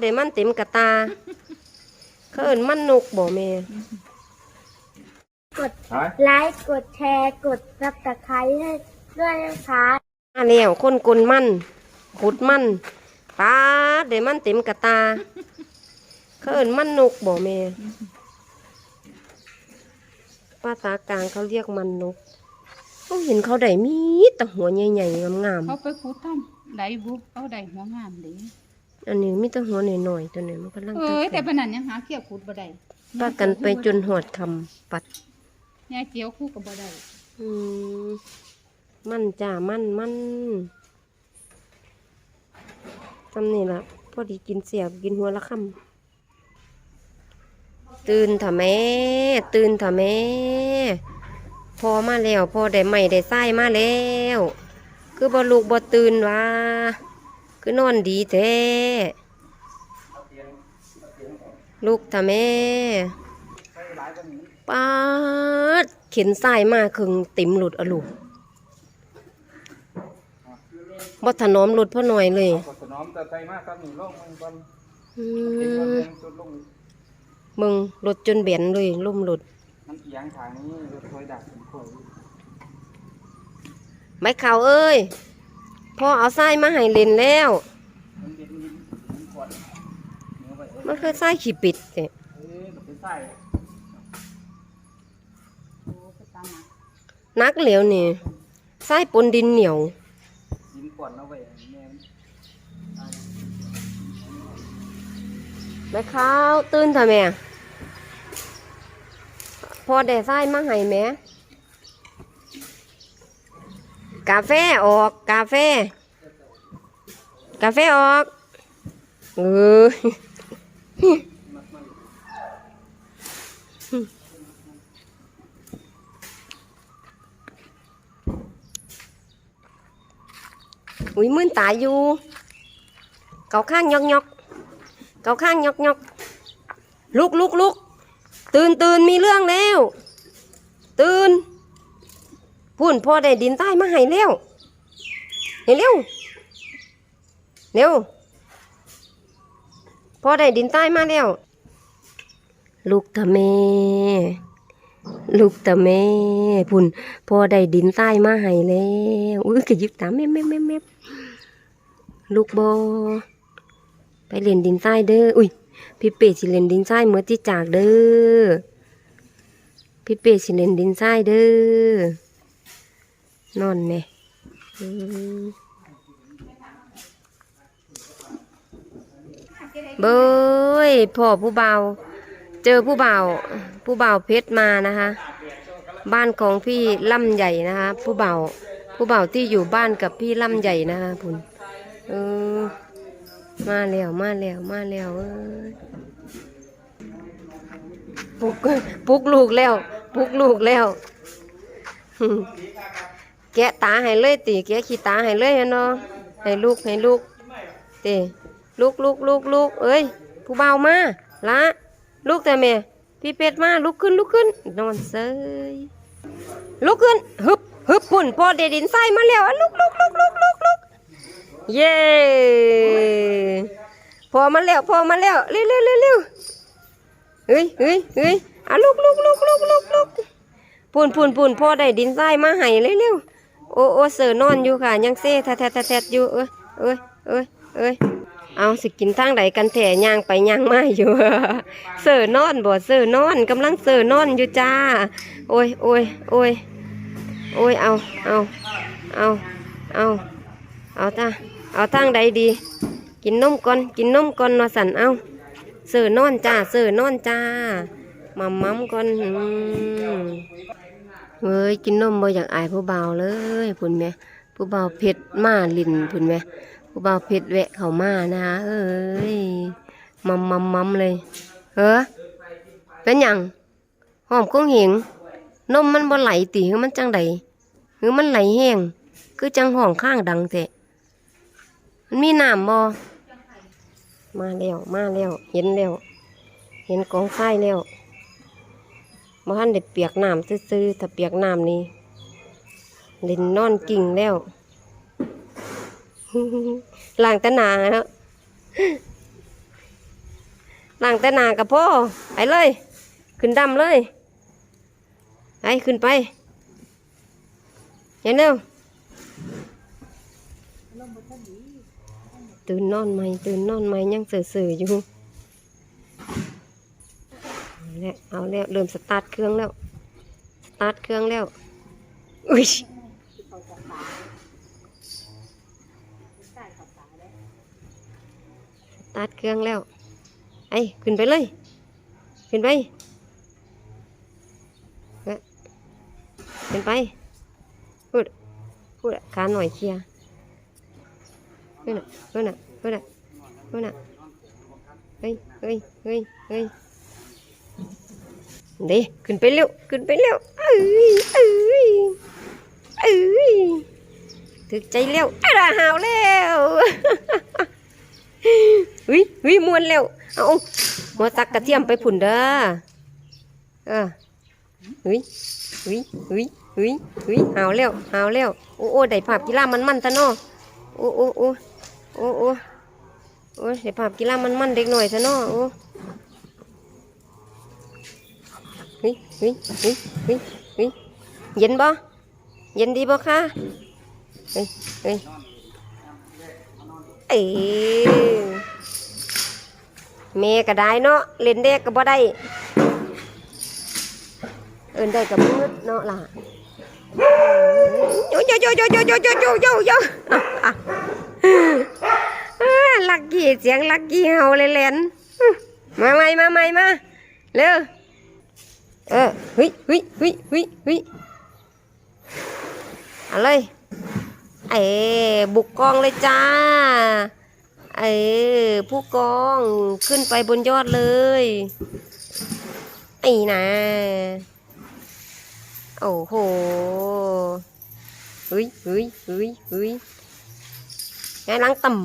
เดี๋ยวมันเต็มกระตา เขาเอินมันนกบ่แม่ กดหายไลค์กดแชร์กดซับสไครต์ให้ด้วยนะคะมาแล้วคนกลมันขุดมันปาดเดี๋ยวมันเต็มกระตา เขาเอินมันนกบ่แม่ภาษากลางเขาเรียกมันนกเขาเห็นเขาได้มีแต่หัวใหญ่ๆงามเขาไปขุดทำได้บุกเขาได้หัวงามเด้ๆ อันนี้มีแต่หัวหน่อยๆตัวนี้มันกำลังเอ้ยแต่เติบปานนั้นยังหาเกี่ยวขุดบ่ได้ๆพากันไปจนหอดคำปัดยายเจียวคู่ก็บ่ได้อืมมันจ้ามันมันทำนี่ละพอดีกินเสียบกินหัวละคำตื่นเถอะแม่ ตื่นเถอะแม่ พอมาแล้ว พอได้ใหม่ได้ไส้มาแล้ว คือบอลูกบอตื่นวะ คือนอนดีแท้ลูกเถอะแม่ป้าดเข็นไส้มาครึ่งติ่มหลุดอะลูกบ่ถนอมหลุดพ่อหน่อยเลยกดสนอมแต่ใจมากครับหนึ่งลงมันก่อนอืเห็นวันมเรื่องจุดลงมึงหลุดจนเบียนเลยล่มหลุดมันเอียงทางนี้รถคอยดักผมคอยไม่ข่าวเอ้ย พ่อเอาไส้มาให้เล่นแล้ว มันคือไส้ขี้ปิดเนี่ยเอ้ยมันเป็นไส้โอ้ไปตามมานักเหลวนี่ไส้ปนดินเหนียวดินขวดเอาไว้แม่ข่าวตื่นเถอะแม่พอได้ไส้มาให้แม่ กาแฟออก กาแฟ กาแฟออกเอออุ้ยมื่นตายอยู่ เกาข้างยอกยอกเกาข้างยอกยอกลุกลุกลุกตื่นตื่นมีเรื่องแล้ว ตื่น พุ่นพ่อได้ดินใต้มาให้แล้วเห็นเร็วเร็วพ่อได้ดินใต้มาแล้ว ลูกตะเม ลูกตะเมพุ่นพ่อได้ดินใต้มาให้แล้วอุ้ยกะยิบตามแม่แม่แม่แม่ลูกบอไปเล่นดินทรายเด้ออุ้ยพี่เป้สิเล่นดินทรายเมื่อที่จากเด้อพี่เป้สิเล่นดินทรายเด้อ นอนแม่อืมเบ้ยพ่อผู้เบา เจอผู้เบาผู้เบาเพชรมานะคะ บ้านของพี่ล่ำใหญ่นะคะ ผู้เบาผู้เบาที่อยู่บ้านกับพี่ล่ำใหญ่นะคะคุณเออมาแล้วมาแล้วมาแล้วเอ้ยปลุกปลุกลูกแล้วปลุกลูกแล้วหึ แกะตาให้เลยติแกะขี้ตาให้เลยเนาะให้ลูกให้ลูกติลูกลูกลูกลูกเอ้ย ผู้เบามาละลูกแต่แม่พี่เป็ดมาลุกขึ้นลุกขึ้นนอนเซยลุกขึ้นฮึบฮึบพุ่นพอเดดินใส่มาแล้วอะลุกลุกลุกลุกลุกลุกเย้พอมาแล้วพอมาแล้วเร็วเร็วเร็วเร็วเฮ้ยเฮ้ยเฮ้ยอะลุกลุกลุกลุกลุกลุกพุ่นพุ่นพุ่นพอได้ดินใส่มาให้เร็วเร็ว อ้โอ้เสือนอนอยู่ค่ะ ยังเซ่แทะแทะแทะแทะอยู่เอ้ยเอ้ยเอ้ยเอ้ยเอาสิกินทางใดกันแถย่างไปย่างมาอยู่ เสือนอนบ่เสือนอนกำลังเสือนอนอยู่จ้า โอ้ยโอ้ยโอ้ยโอ้ยเอาเอาเอาเอาเอาจ้าเอาทางใดดี กินนมก่อนกินนมก่อนมาสั่นเอาเสือนอนจ้าเสือนอนจ้ามัมมัมก่อนอื เฮ้ยกินนมบ่อยากอายผู้เบาเลยพุ่นแม่ผู้เบาเผ็ดมาลินพุ่นแม่ผู้เบาเผ็ดแวะเข้ามานะคะเอ้ยมัมมัมมัมเลยเฮ้อเป็นยังหอมกุ้งเหงนมมันบ่ไหลติหรือมันจังใดหรือมันไหลแห้งคือจังห้องข้างดังแท้มันมีน้ำบ่มาแล้วมาแล้วเห็นแล้วเห็นกองไฟแล้ว บ่ทันได้เปียกน้ำซื่อๆถ้าเปียกน้ำนี่เล่นนอนกิ่งแล้วล้างแตะนาแล้วล้างแต่นากับพ่อไปเลย ขึ้นดำเลยไปขึ้นไปเห็นเร็วตื่นนอนไหมตื่นนอนไหมยังเสื่อๆอยู่ แล้วเอาแล้วเริ่มสตาร์ทเครื่องแล้วสตาร์ทเครื่องแล้วอุ้ยสตาร์ทเครื่องแล้วไอ้ขึ้นไปเลยขึ้นไปเอ้ยขึ้นไปพูดพูดขาหน่อยเคลียร์ขึ้นอะขึ้นอะขึ้นอะขึ้นอะเฮ้ยเฮ้ยเฮ้ยเฮ้ย เดี๋ยวขึ้นไปเร็วขึ้นไปเร็วเอ้ยเอ้ยเอ้ยถึกใจเร็วอ้าหาวแล้วเฮ้ยเฮ้ยมวนแล้วเอาหัวตักกระเทียมไปผุนเด้อเออเฮ้ยเฮ้ยเฮ้ยเฮ้ยเฮ้ยหาวแล้วหาวแล้วโอ้โอ้ได้ภาพกีฬามันมันตะเนาะโอ้โอ้โอ้โอ้โอ้โอ้ได้ภาพกีฬามันมันเด็กหน่อยตะเนาะโอ้ เฮ้ยเฮ้ยเฮ้ยเฮ้ยเฮ้ยเย็นบ่เย็นดีบ่คะเฮ้ยเฮ้ยเอ้ยแม่ก็ได้เนาะเล่นเด็กก็บ่ได้ เอินได้กับมืดเนาะล่ะโยโยโยโยโยโยโยโยโยโยลักกี้เสียงลักกี้เฮาเลยแหลนมาใหม่มาใหม่มาเร็ว เออเฮ้ยเฮ้ยเฮ้ยเฮ้ยเฮ้ยเอาเลยเอ้บุกกองเลยจ้าเออผู้กองขึ้นไปบนยอดเลยไอ้นะโอ้โหเฮ้ยเฮ้ยเฮ้ยเฮ้ยไงล้างต่ำ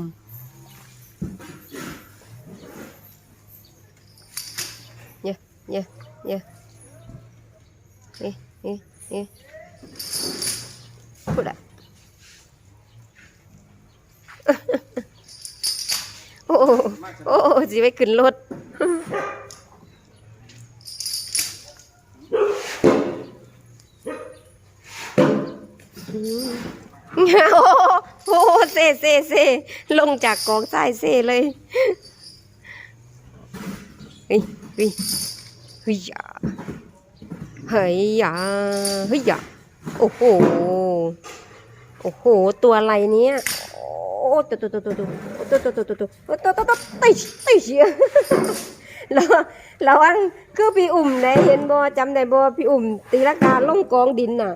เนี่ยเนี่ยเนี่ย นี่นี่นี่พูดอะโอ้โหโอ้โหสิไปขึ้นรถโอ้โหโอ้โหเซเซเซลงจากกองทรายเซเลยเฮ้ยเฮ้ยเฮ้ยย่า เฮ้ยย่าเฮ้ยย่าโอ้โห โอ้โห ตัวอะไรเนี้ยโอ้ตัวตัวตัวตัวตัวตัวตัวตัวตัวตัวตัวตัวตัวติชติชแล้วระวังคือพี่อุ่มไหนเห็นบ่จำได้บ่พี่อุ่มตีลังกาลงกองดินน่ะ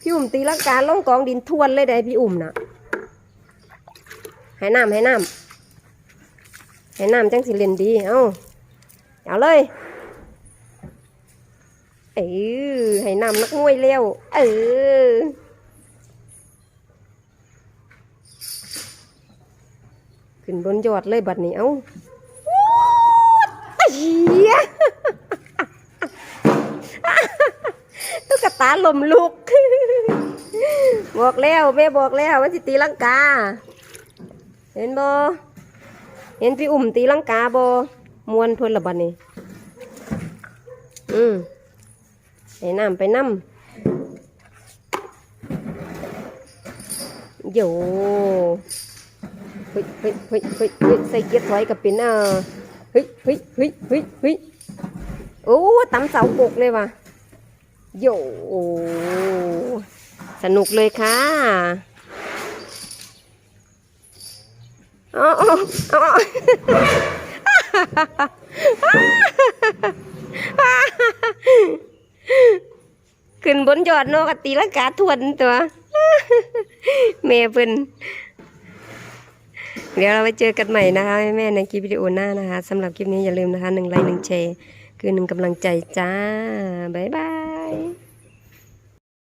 พี่อุ่มตีลังกาลงกองดินทวนเลยได้พี่อุ่มน่ะให้น้ำให้น้ำให้น้ำจังสิเล่นดี เอ้าเอาเลย เออให้นำนักมวยเร็ว เออขึ้นบนยอดเลยบัดนี้เอ้าเฮียตุ๊กตาลมลุก บอกแล้วแม่บอกแล้วว่าสิตีลังกา เห็นบ่เห็นพี่อุ่มตีลังกาบ่มวนเพิ่นละบัดนี้ อืม ไปน้ำไปน้ำโยเฮ้ยเฮ้ยเฮ้ยเฮ้ยเฮ้ยใส่เกียร์ถอยกับเป็นเออเฮ้ยเฮ้ยเฮ้ยเฮ้ยเฮ้ยโอ้ตำเสากกเลยว่ะโย่สนุกเลยค่ะอ๋ออ๋ออ๋อ ขึ้นบนยอดนอกตีลังกาทวนตัวแม่เพิ่นเดี๋ยวเราไปเจอกันใหม่นะคะแม่ในคลิปวิดีโอหน้านะคะสำหรับคลิปนี้อย่าลืมนะคะหนึ่งไลค์หนึ่งแชร์คือหนึ่งกำลังใจจ้า บ๊ายบาย